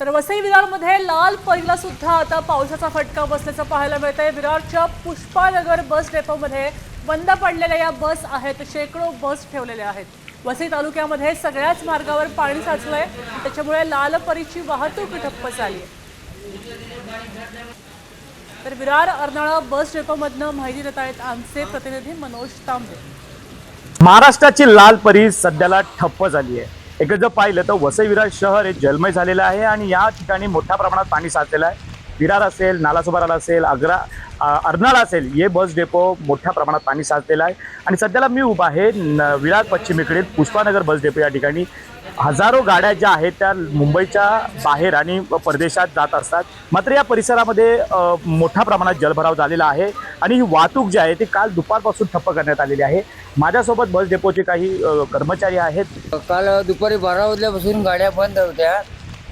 तर वसई विरारमध्ये लाल पहिला सुद्धा आता पावसाचा फटका बसल्याचं पाहायला मिळत आहे विरारच्या पुष्पानगर बस डेपोमध्ये बंद पडलेल्या या बस आहेत शेकडो बस ठेवलेल्या आहेत. वसई तालुक्यामध्ये सगळ्याच मार्गावर पाणी साचलंय. त्याच्यामुळे लाल परीची वाहतूक ठप्प झाली. आहे तर विरार अर्नाळा बस डेपोमधनं माहिती देत आहेत आमचे प्रतिनिधी मनोज तांबे. महाराष्ट्राची लाल परी सध्याला ठप्प झाली आहे. एक जर पाहिलं तर वसई विरार शहर हे जलमय झालेलं आहे आणि या ठिकाणी मोठ्या प्रमाणात पाणी साचलेलं आहे. विरार असेल नालासोबाराला असेल आग्रा अर्नाळा असेल. हे बस डेपो मोठ्या प्रमाणात पाणी साचलेलं आहे. आणि सध्याला मी उभा आहे न- विरार पश्चिमेकडील पुष्पानगर बस डेपो या ठिकाणी. हजारो गाड्या ज्या आहेत त्या मुंबईच्या बाहेर आणि परदेशात जात असतात. मात्र या परिसरामध्ये मोठ्या प्रमाणात जलभराव झालेला आहे. आणि ही वाहतूक जी आहे ती काल दुपारपासून ठप्प करण्यात आलेली आहे. माझ्यासोबत बस डेपोचे काही कर्मचारी आहेत. काल दुपारी बारा वाजल्यापासून गाड्या बंद होत्या.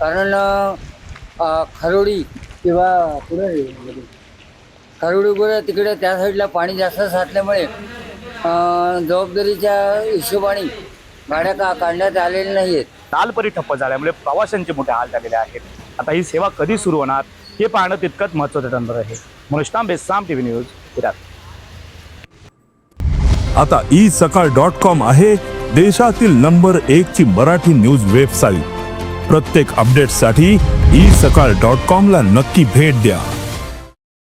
कारण खरोडी किंवा पुढे खरोडी पुढे तिकडे त्या साईडला पाणी जास्त साचल्यामुळे अ, जबाबदारीच्या हिशोबाने गाड्या का काढण्यात आलेल्या नाही आहेत तालपरी ठप्प झाल्यामुळे प्रवाशांचे मोठे हाल झालेले आहेत. आता ही सेवा कधी सुरू होणार हे पाहणं तितकंच महत्त्वाचं ठरणार आहे. Manoj Tambe Saam T V news Virar आता ई सकाळ डॉट कॉम आहे देशातील नंबर एक ची मराठी न्यूज वेबसाईट. प्रत्येक अपडेटसाठी ई सकाळ डॉट कॉम ला नक्की भेट द्या.